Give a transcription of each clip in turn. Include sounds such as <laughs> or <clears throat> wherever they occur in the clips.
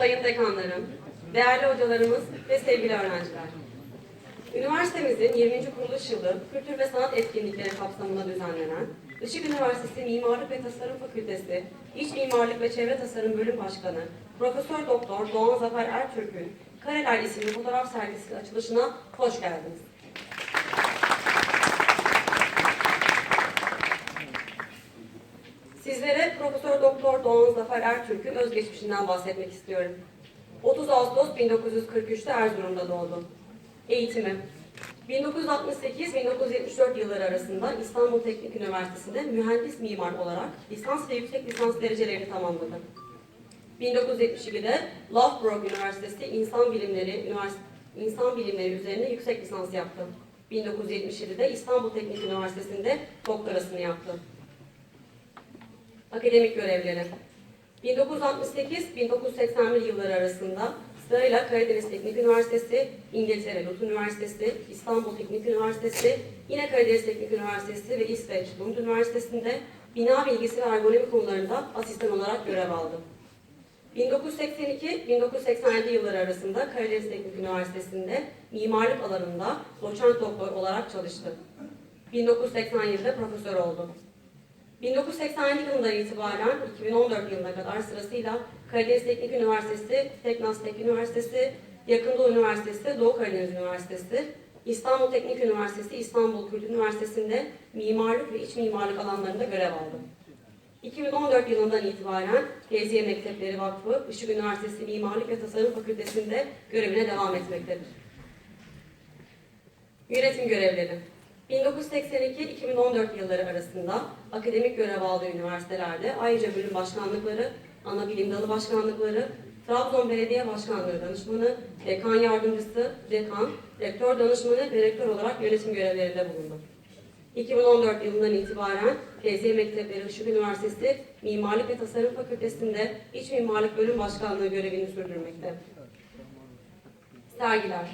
sayın dekanlarım, değerli hocalarımız ve sevgili öğrenciler. Üniversitemizin 20. kuruluş yılı kültür ve sanat etkinlikleri kapsamında düzenlenen Işık Üniversitesi Mimarlık ve Tasarım Fakültesi İç Mimarlık ve Çevre Tasarım Bölüm Başkanı Profesör Doktor Doğan Zafer Ertürk'ün Kareler isimli fotoğraf sergisi açılışına hoş geldiniz. Sizlere Doktor Doğan Zafer Ertürk'ün özgeçmişinden bahsetmek istiyorum. 30 Ağustos 1943'te Erzurum'da doğdu. Eğitimi 1968-1974 yılları arasında İstanbul Teknik Üniversitesi'nde mühendis mimar olarak lisans ve yüksek lisans derecelerini tamamladı. 1972'de Loughborough Üniversitesi İnsan Bilimleri Üniversitesi İnsan Bilimleri üzerine yüksek lisans yaptı. 1977'de İstanbul Teknik Üniversitesi'nde doktorasını yaptı. Akademik görevleri 1968-1981 yılları arasında sırayla Karadeniz Teknik Üniversitesi, İngiltere Lut Üniversitesi, İstanbul Teknik Üniversitesi, yine Karadeniz Teknik Üniversitesi ve İsveç Lund Üniversitesi'nde bina bilgisi ve ergonomi konularında asistan olarak görev aldı. 1982-1987 yılları arasında Karadeniz Teknik Üniversitesi'nde mimarlık alanında doçent doktor olarak çalıştı. 1987'de profesör oldu. 1987 yılından itibaren 2014 yılına kadar sırasıyla Karadeniz Teknik Üniversitesi, Teknas Teknik Üniversitesi, Yakın Doğu Üniversitesi, Doğu Karadeniz Üniversitesi, İstanbul Teknik Üniversitesi, İstanbul Kültür Üniversitesi'nde mimarlık ve iç mimarlık alanlarında görev aldı. 2014 yılından itibaren Geziye Mektepleri Vakfı, Işık Üniversitesi Mimarlık ve Tasarım Fakültesi'nde görevine devam etmektedir. Yönetim görevleri 1982-2014 yılları arasında akademik görev aldığı üniversitelerde ayrıca bölüm başkanlıkları, ana bilim dalı başkanlıkları, Trabzon Belediye Başkanlığı danışmanı, dekan yardımcısı, dekan, rektör danışmanı ve rektör olarak yönetim görevlerinde bulundu. 2014 yılından itibaren Geziye Mektepleri Işık Üniversitesi Mimarlık ve Tasarım Fakültesi'nde İç Mimarlık Bölüm Başkanlığı görevini sürdürmekte. Sergiler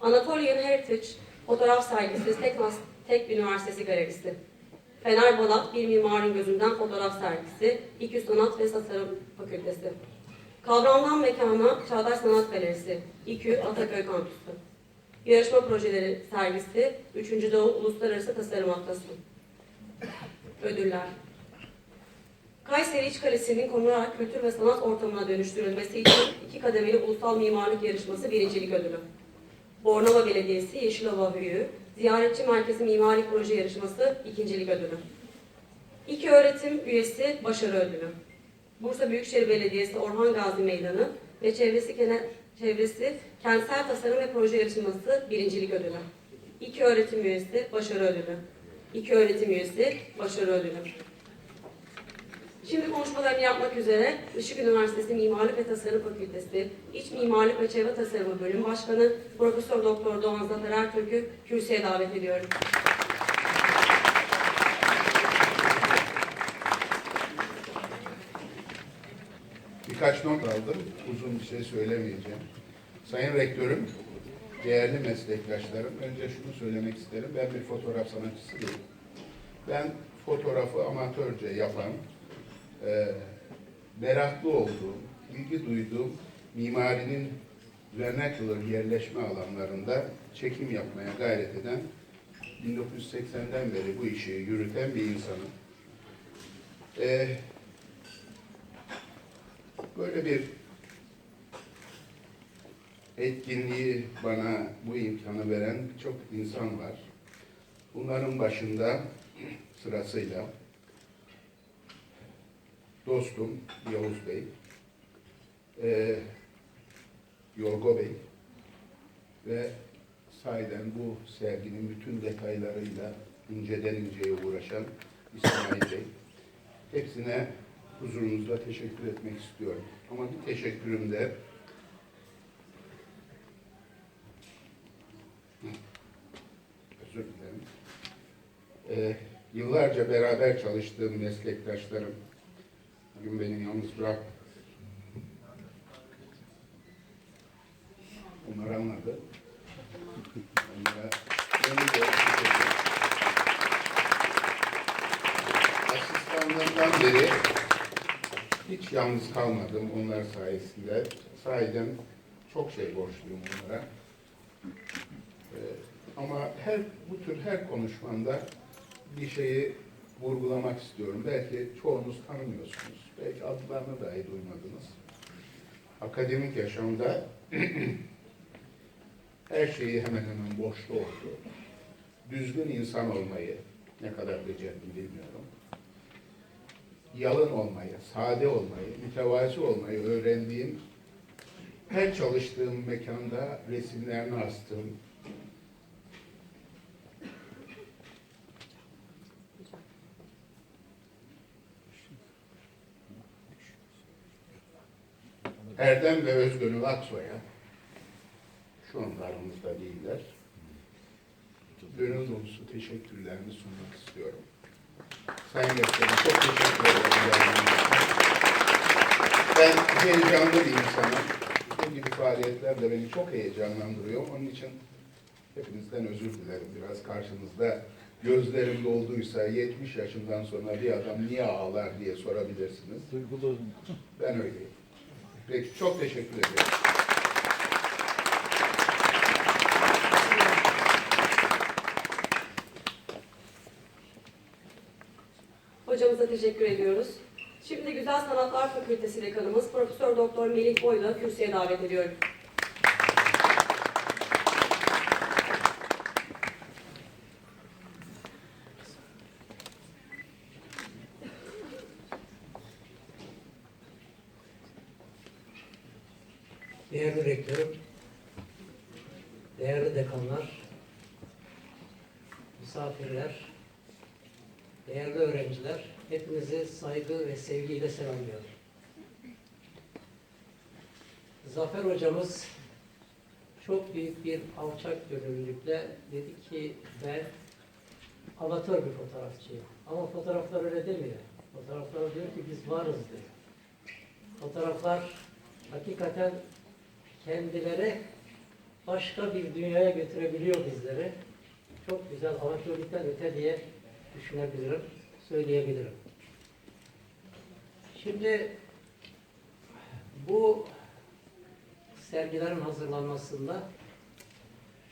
Anatolian Heritage Fotoğraf sergisi Teknas Tek Üniversitesi Galerisi. Fener Balat Bir Mimarın Gözünden Fotoğraf sergisi İKÜ Sanat ve Tasarım Fakültesi. Kavramdan Mekana Çağdaş Sanat Galerisi İKÜ Ataköy Kampüsü. Yarışma Projeleri sergisi 3. Doğu Uluslararası Tasarım Haftası. Ödüller. Kayseri İç Kalesi'nin konularak kültür ve sanat ortamına dönüştürülmesi için iki kademeli ulusal mimarlık yarışması birincilik ödülü. Bornova Belediyesi Yeşilova Büyü, Ziyaretçi Merkezi Mimari Proje Yarışması ikincilik ödülü. İki öğretim üyesi başarı ödülü. Bursa Büyükşehir Belediyesi Orhan Gazi Meydanı ve çevresi, çevresi Kentsel Tasarım ve Proje Yarışması birincilik ödülü. İki öğretim üyesi başarı ödülü. İki öğretim üyesi başarı ödülü. Şimdi konuşmalarını yapmak üzere Işık Üniversitesi Mimarlık ve Tasarım Fakültesi İç Mimarlık ve Çevre Tasarımı Bölüm Başkanı Profesör Doktor Doğan Zafer Ertürk'ü kürsüye davet ediyorum. Birkaç not aldım. Uzun bir şey söylemeyeceğim. Sayın Rektörüm, değerli meslektaşlarım, önce şunu söylemek isterim. Ben bir fotoğraf sanatçısı değilim. Ben fotoğrafı amatörce yapan, e, meraklı olduğum, ilgi duyduğum mimarinin vernacular yerleşme alanlarında çekim yapmaya gayret eden, 1980'den beri bu işi yürüten bir insanım. E, böyle bir etkinliği bana bu imkanı veren çok insan var. Bunların başında sırasıyla dostum Yavuz Bey, e, Yorgo Bey ve sahiden bu serginin bütün detaylarıyla inceden inceye uğraşan İsmail Bey. Hepsine huzurunuzda teşekkür etmek istiyorum. Ama bir teşekkürüm de özür dilerim. Ee, yıllarca beraber çalıştığım meslektaşlarım bugün beni yalnız bırak. Onlar anladı. Onlara. Asistanlarından beri Hiç yalnız kalmadım onlar sayesinde. Sahiden çok şey borçluyum onlara. Ee, ama her bu tür her konuşmamda bir şeyi vurgulamak istiyorum. Belki çoğunuz tanımıyorsunuz. Belki adlarını dahi duymadınız. Akademik yaşamda <clears throat> her şeyi hemen hemen borçlu oldu. Düzgün insan olmayı ne kadar becerdim bilmiyorum. Yalın olmayı, sade olmayı, mütevazi olmayı öğrendiğim her çalıştığım mekanda resimlerini astığım Erdem ve Özgönül Aksoy'a şu anda aramızda değiller. Gönül dolusu teşekkürlerimi sunmak istiyorum. Sayın Rektörüm çok teşekkür ederim. Ben heyecanlı bir insanım. Bu gibi faaliyetler de beni çok heyecanlandırıyor. Onun için hepinizden özür dilerim. Biraz karşınızda gözlerim dolduysa 70 yaşından sonra bir adam niye ağlar diye sorabilirsiniz. Duygulu. Ben öyleyim. Peki çok teşekkür ederim. Hocamıza teşekkür ediyoruz. Şimdi Güzel Sanatlar Fakültesi Dekanımız Profesör Doktor Melih Boy'la kürsüye davet ediyorum. Değerli rektörüm, değerli dekanlar, misafirler, değerli öğrenciler, hepinizi saygı ve sevgiyle selamlıyorum. Zafer hocamız çok büyük bir alçak gönüllülükle dedi ki ben amatör bir fotoğrafçıyım. Ama fotoğraflar öyle demiyor. Fotoğraflar diyor ki biz varız diyor. Fotoğraflar hakikaten kendileri başka bir dünyaya götürebiliyor bizleri. Çok güzel amatörlükten öte diye düşünebilirim, söyleyebilirim. Şimdi bu sergilerin hazırlanmasında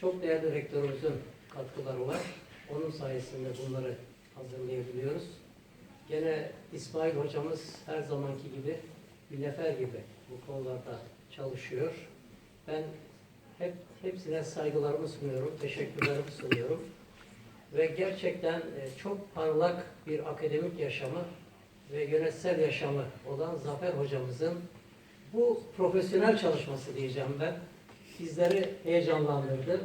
çok değerli rektörümüzün katkıları var. Onun sayesinde bunları hazırlayabiliyoruz. Gene İsmail hocamız her zamanki gibi bir nefer gibi bu konularda çalışıyor. Ben hep hepsine saygılarımı sunuyorum, teşekkürlerimi sunuyorum. Ve gerçekten e, çok parlak bir akademik yaşamı ve yönetsel yaşamı olan Zafer hocamızın bu profesyonel çalışması diyeceğim ben. Bizleri heyecanlandırdı.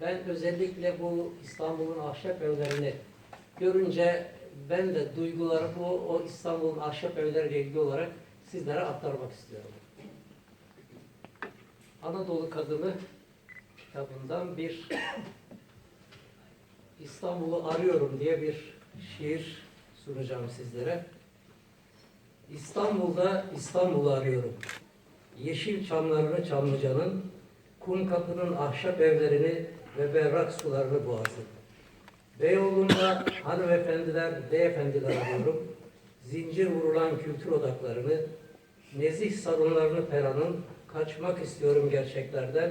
Ben özellikle bu İstanbul'un ahşap evlerini görünce ben de duygularımı o, İstanbul'un ahşap evleriyle ilgili olarak sizlere aktarmak istiyorum. Anadolu Kadını kitabından bir İstanbul'u arıyorum diye bir şiir sunacağım sizlere. İstanbul'da İstanbul'u arıyorum. Yeşil çamlarını Çamlıca'nın, kum kapının ahşap evlerini ve berrak sularını boğazın. Beyoğlu'nda hanımefendiler, beyefendiler arıyorum. Zincir vurulan kültür odaklarını, nezih salonlarını Pera'nın, kaçmak istiyorum gerçeklerden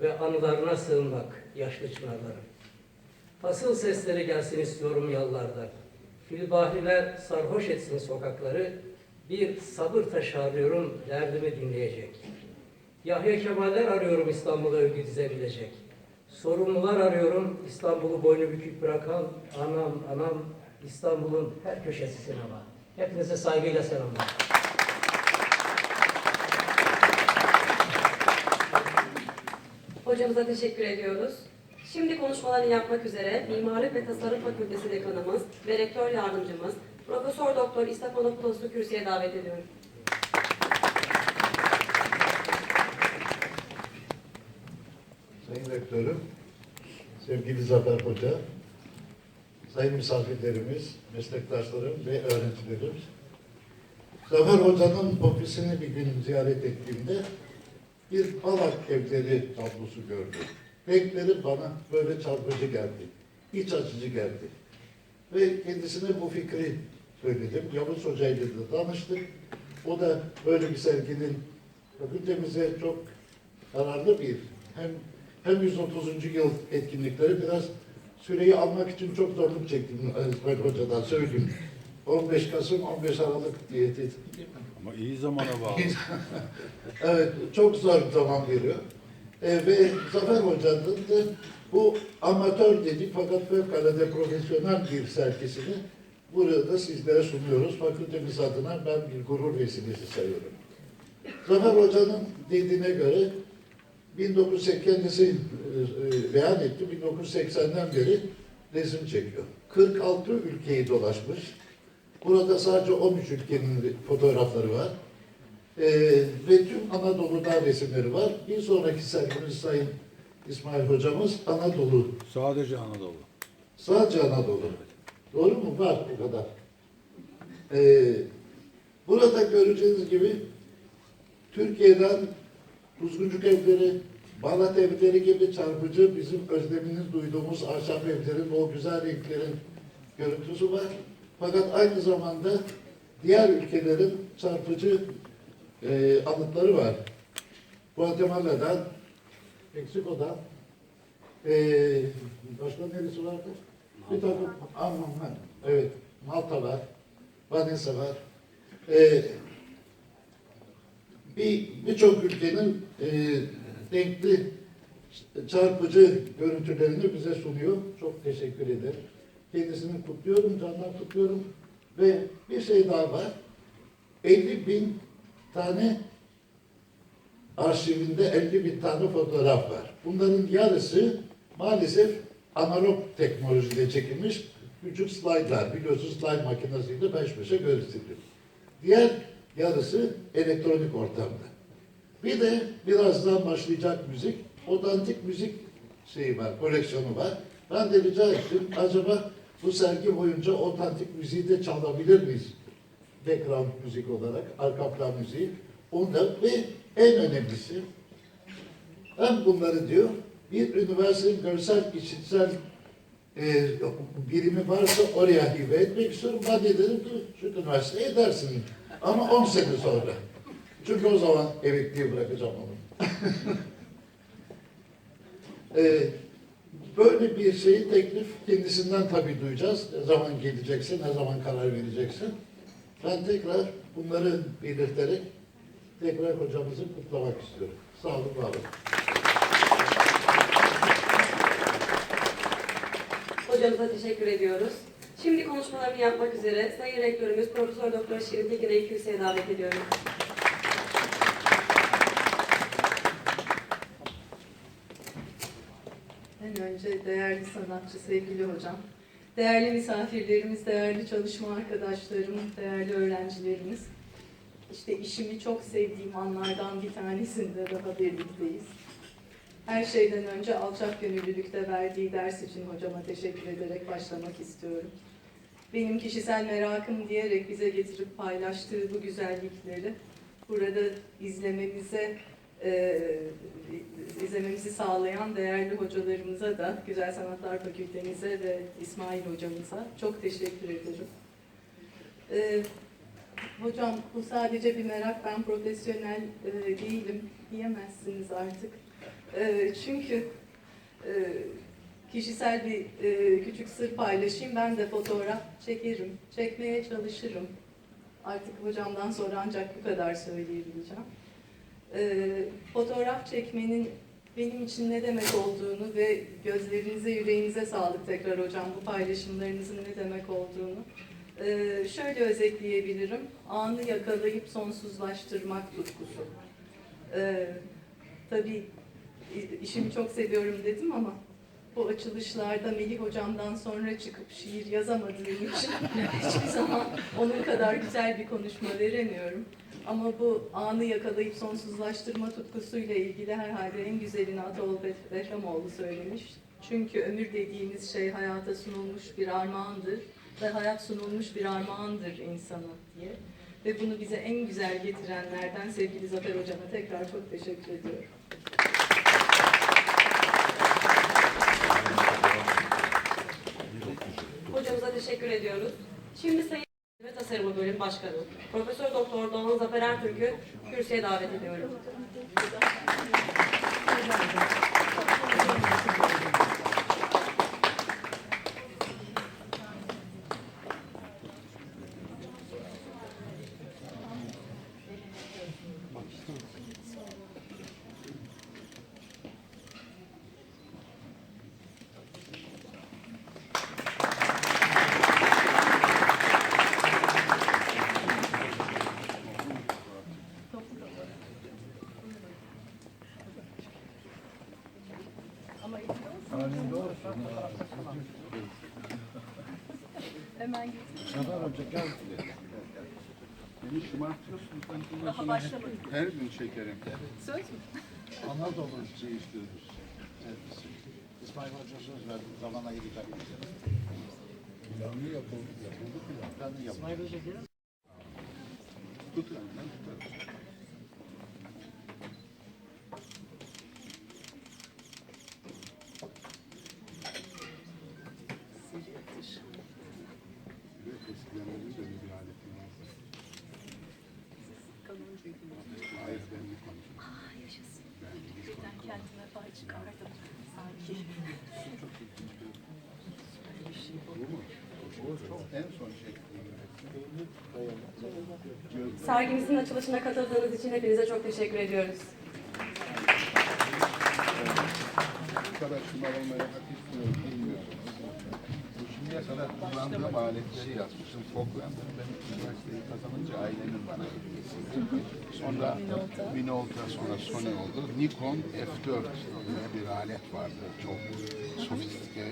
ve anılarına sığınmak yaşlı çınarların. Fasıl sesleri gelsin istiyorum yollardan. Filbahriler sarhoş etsin sokakları, bir sabır taşı arıyorum derdimi dinleyecek. Yahya Kemaller arıyorum İstanbul'a övgü dizebilecek. Sorumlular arıyorum İstanbul'u boynu bükük bırakan anam anam İstanbul'un her köşesi sinema. Hepinize saygıyla selamlar. Hocamıza teşekkür ediyoruz. Şimdi konuşmalarını yapmak üzere Mimarlık ve Tasarım Fakültesi Dekanımız ve Rektör Yardımcımız Profesör Doktor İshak Monopoulos'u kürsüye davet ediyorum. Sayın Rektörüm, sevgili Zafer Hoca, sayın misafirlerimiz, meslektaşlarım ve öğrencilerim. Zafer Hoca'nın ofisini bir gün ziyaret ettiğimde bir balak evleri tablosu gördüm. Renkleri bana böyle çarpıcı geldi, iç açıcı geldi. Ve kendisine bu fikri söyledim. Yavuz Hoca ile de danıştık. O da böyle bir serginin fakültemize çok kararlı bir hem hem 130. yıl etkinlikleri biraz süreyi almak için çok zorluk çektim <laughs> İsmail Hoca'dan söyleyeyim. 15 Kasım 15 Aralık diye tehdit Ama iyi zamana bağlı. Evet, çok zor zaman veriyor. E, ve Zafer Hoca'nın da bu amatör dedik fakat fevkalade profesyonel bir sergisini burada sizlere sunuyoruz. Fakültemiz adına ben bir gurur vesilesi sayıyorum. Zafer Hoca'nın dediğine göre 1980 kendisi e, e, beyan etti. 1980'den beri resim çekiyor. 46 ülkeyi dolaşmış. Burada sadece 13 ülkenin fotoğrafları var. Ee, ve tüm Anadolu'da resimleri var. Bir sonraki sergimiz Sayın İsmail Hocamız Anadolu. Sadece Anadolu. Sadece Anadolu. Doğru mu? Var bu kadar. Ee, burada göreceğiniz gibi Türkiye'den Kuzguncuk evleri, Balat evleri gibi çarpıcı bizim özlemini duyduğumuz ahşap evlerin o güzel renklerin görüntüsü var. Fakat aynı zamanda diğer ülkelerin çarpıcı e, anıtları var. Guatemala'dan, Meksiko'dan, e, başka neresi vardı? Bir takım, aman ha, evet, Malta var, Vanessa var. E, bir birçok ülkenin e, renkli, çarpıcı görüntülerini bize sunuyor. Çok teşekkür ederim. Kendisini kutluyorum, candan kutluyorum. Ve bir şey daha var. 50 bin tane arşivinde 50 bin tane fotoğraf var. Bunların yarısı maalesef analog teknolojide çekilmiş küçük slaytlar. Biliyorsunuz slide makinesiyle peş peşe gösteriliyor. Diğer yarısı elektronik ortamda. Bir de birazdan başlayacak müzik, otantik müzik şeyi var, koleksiyonu var. Ben de rica ettim, acaba bu sergi boyunca otantik müziği de çalabilir miyiz? Background müzik olarak, arka plan müziği. Onda ve en önemlisi, hem bunları diyor, bir üniversitenin görsel, işitsel e, birimi varsa oraya hibe etmek istiyorum. Ben de dedim ki şu üniversiteye edersin. Ama 10 sene sonra. Çünkü o zaman emekliye bırakacağım onu. <laughs> e, böyle bir şeyi teklif kendisinden tabii duyacağız. Ne zaman gelecekse, ne zaman karar verecekse. Ben tekrar bunları belirterek tekrar hocamızı kutlamak istiyorum. Sağ olun, var olun. Hocamıza teşekkür ediyoruz. Şimdi konuşmalarını yapmak üzere Sayın Rektörümüz Profesör Doktor Şirin Tekin'e kürsüye davet ediyorum. Önce değerli sanatçı, sevgili hocam, değerli misafirlerimiz, değerli çalışma arkadaşlarım, değerli öğrencilerimiz. İşte işimi çok sevdiğim anlardan bir tanesinde daha birlikteyiz. Her şeyden önce alçak gönüllülükte verdiği ders için hocama teşekkür ederek başlamak istiyorum. Benim kişisel merakım diyerek bize getirip paylaştığı bu güzellikleri burada izlememize e, izlememizi sağlayan değerli hocalarımıza da, Güzel Sanatlar Fakültemize ve İsmail hocamıza çok teşekkür ederim. E, hocam bu sadece bir merak, ben profesyonel e, değilim diyemezsiniz artık. E, çünkü e, kişisel bir e, küçük sır paylaşayım, ben de fotoğraf çekerim, çekmeye çalışırım. Artık hocamdan sonra ancak bu kadar söyleyebileceğim e, fotoğraf çekmenin benim için ne demek olduğunu ve gözlerinize, yüreğinize sağlık tekrar hocam bu paylaşımlarınızın ne demek olduğunu. E, şöyle özetleyebilirim. Anı yakalayıp sonsuzlaştırmak tutkusu. E, tabii işimi çok seviyorum dedim ama bu açılışlarda Melih hocamdan sonra çıkıp şiir yazamadığım için <laughs> hiçbir zaman onun kadar güzel bir konuşma veremiyorum. Ama bu anı yakalayıp sonsuzlaştırma tutkusuyla ilgili herhalde en güzelini Ataol Be- Behramoğlu söylemiş. Çünkü ömür dediğimiz şey hayata sunulmuş bir armağandır ve hayat sunulmuş bir armağandır insana diye. Ve bunu bize en güzel getirenlerden sevgili Zafer Hocama tekrar çok teşekkür ediyorum. Hocamıza teşekkür ediyoruz. Şimdi Sayın ve Tasarımı Bölüm Başkanı Profesör Doktor Doğan Zafer Ertürk'ü kürsüye davet ediyorum. Beni şımartıyorsun. Ben bunu Daha sana başlamadık. Her gün çekerim. söz mü? Anadolu şey istiyoruz. Evet, İsmail Hoca söz verdi. Zamana gidecek. Planı yapıldı. Yapıldı plan. Planı yap. İsmail Hoca? Tut elinden tutarız. En son resim. Sergimizin açılışına katıldığınız için hepinize çok teşekkür ediyoruz. Bu kadar şımarılmaya hak etmiyorum, bilmiyorum. Bu şimdiye kadar kullandığım aletleri yazmışım. Falkland'ın ben üniversiteyi kazanınca ailemin bana. Sonra Minolta, sonra Sony oldu. Nikon F4 diye bir alet vardı. Çok sofistike.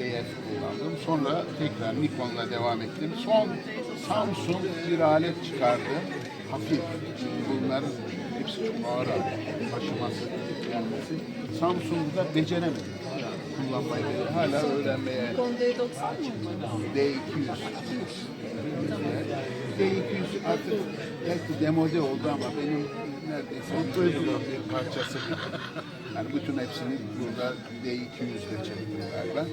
EF kullandım. Sonra tekrar Nikon'la devam ettim. Son Samsung bir alet çıkardı. Hafif. Bunların hepsi çok ağır alet. Taşıması, gelmesi. Samsung'da beceremedim. Kullanmayı hala öğrenmeye Kon D90 mı? D200. D200 artık belki demode oldu ama benim neredeyse özgürlüğüm bir parçası. Yani bütün hepsini burada D200'de çektim galiba.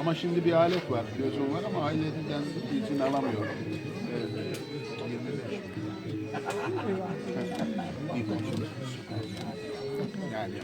Ama şimdi bir alet var, gözüm var ama aileden izin alamıyorum. Evet, 25 bin. <laughs> Bir konuşuruz. Yani